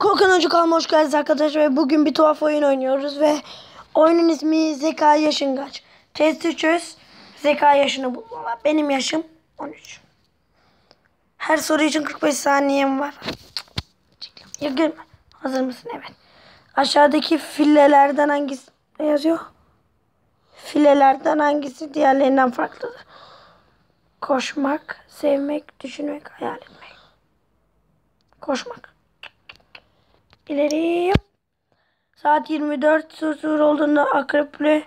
Korkan Hoca kalma hoş geldiniz arkadaşlar ve bugün bir tuhaf oyun oynuyoruz ve oyunun ismi Zeka Yaşın Kaç. Testi çöz, zeka yaşını bul. Benim yaşım 13. Her soru için 45 saniyem var. Ya. Hazır mısın? Evet. Aşağıdaki filelerden hangisi ne yazıyor? Filelerden hangisi diğerlerinden farklıdır? Koşmak, sevmek, düşünmek, hayal etmek. Koşmak. İleri. Saat 24 susur olduğunda akreple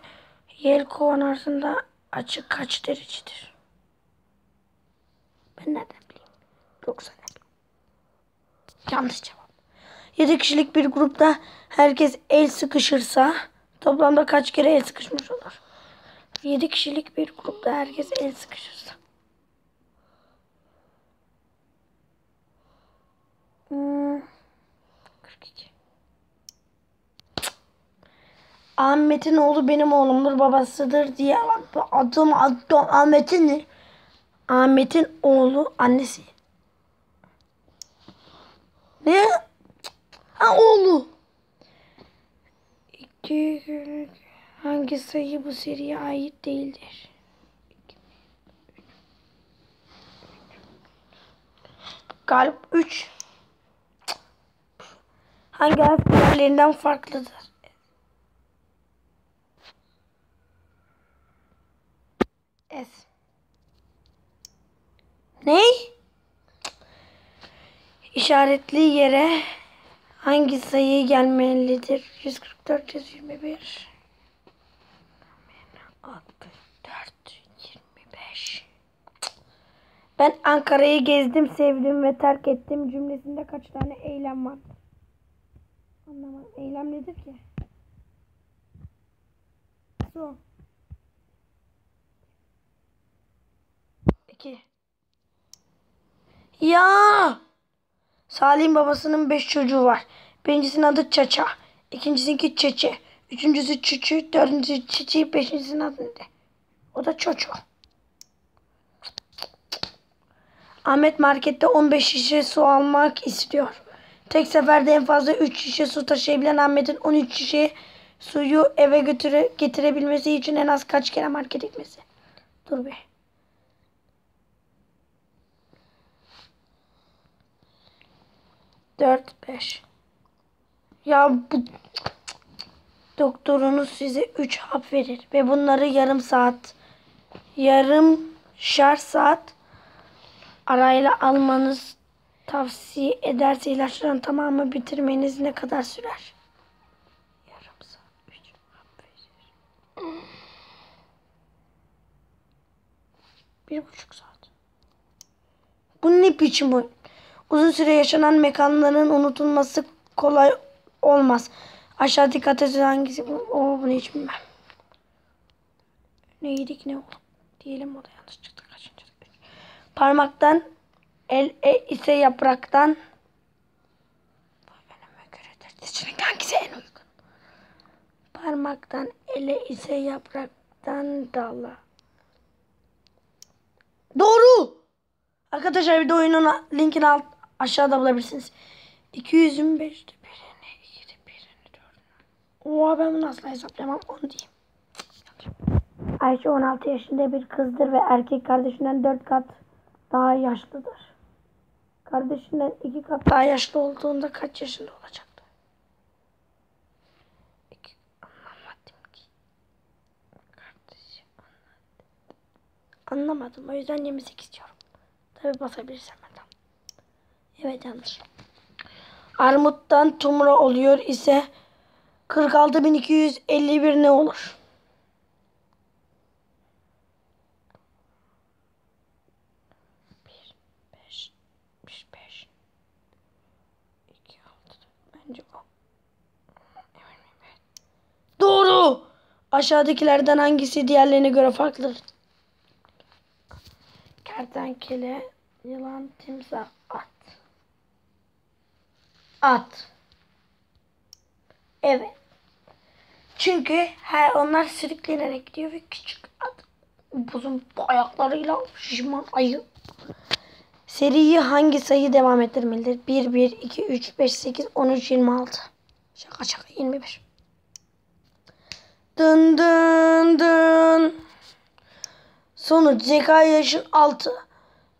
yelkovan arasında açık kaç derecedir? Ben nereden bileyim? Yoksa ne? Yanlış cevap. 7 kişilik bir grupta herkes el sıkışırsa toplamda kaç kere el sıkışmış olur? 7 kişilik bir grupta herkes el sıkışırsa. Hmm, Ahmet'in oğlu benim oğlumdur babasıdır diye adım, adım Ahmet'in Ahmet'in oğlu annesi. Ne? Ha oğlu. İki, hangi sayı bu seriye ait değildir? Galip 3. Hangi harf farklıdır? S. Ne? İşaretli yere hangi sayı gelmelidir? 144, 121. 64, 25. Ben Ankara'yı gezdim, sevdim ve terk ettim cümlesinde kaç tane eylem var? Anlamadım. Eylem nedir ki? Su. 2 Ya! Salih'in babasının 5 çocuğu var. Birincisinin adı Çaça. İkincisininki Çeçe. Üçüncüsü Çüçü. Dördüncüsü Çiçi. Beşincisinin adı ne? O da Çoço. Ahmet markette 15 şişe su almak istiyor. Tek seferde en fazla 3 şişe su taşıyabilen Ahmet'in 13 şişe suyu eve götüre, getirebilmesi için en az kaç kere market gitmesi? Dur be. Dört, beş. Ya bu doktorunuz size üç hap verir ve bunları yarım saat, yarım şar saat arayla almanız tavsiye ederse ilaçların tamamı bitirmeniz ne kadar sürer? Yarım saat, üç hap verir. Bir buçuk saat. Bu ne biçim oyun? Uzun süre yaşanan mekanların unutulması kolay olmaz. Aşağıdaki kategori hangisi? Oo, bunu hiç bilmem. Ne yedik ne oldu? Diyelim o da yanlış çıktı. Kaçıncı? Parmaktan, el e, ise yapraktan. Seçenek hangisi en uygun? Parmaktan, ele ise yapraktan dala. Doğru. Arkadaşlar bir de oyunun linkini alt, aşağıda bulabilirsiniz. 225'te birini, 2'de birini, 4'ünü. Oha ben bunu asla hesaplayamam. Onu diyeyim. Ayşe 16 yaşında bir kızdır ve erkek kardeşinden 4 kat daha yaşlıdır. Kardeşinden 2 kat daha yaşlı olduğunda kaç yaşında olacaktı? Anlamadım ki. Kardeşim. Anlamadım. O yüzden 28 diyorum. Tabi basabilirsem. Evet yanlış. Armuttan tumra oluyor ise 46.251 ne olur? Doğru. Aşağıdakilerden hangisi diğerlerine göre farklıdır? Kertenkele, yılan, timsah, at. Evet. Çünkü her onlar sürüklenerek gidiyor ve küçük at uzun ayaklarıyla şişman ayı. Seriyi hangi sayı devam ettirmelidir? 1, 1, 2, 3, 5, 8, 13, 26. Şaka şaka 21. Dın dın dın. Sonuç zeka yaşın 6.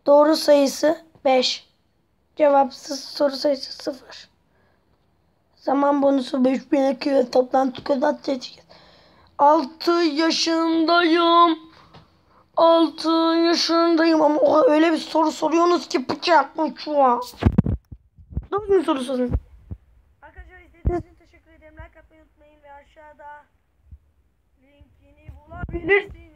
Doğru sayısı 5. Cevapsız soru sayısı 0. Zaman bonusu 5200 toplantı kadar seçeceğiz. 6 yaşındayım. 6 yaşındayım ama o öyle bir soru soruyorsunuz ki bıçak mı çuva. Doğru soru sorun. Arkadaşlar izlediğiniz için teşekkür ederim. Like atmayı unutmayın ve aşağıda linkini bulabilirsiniz.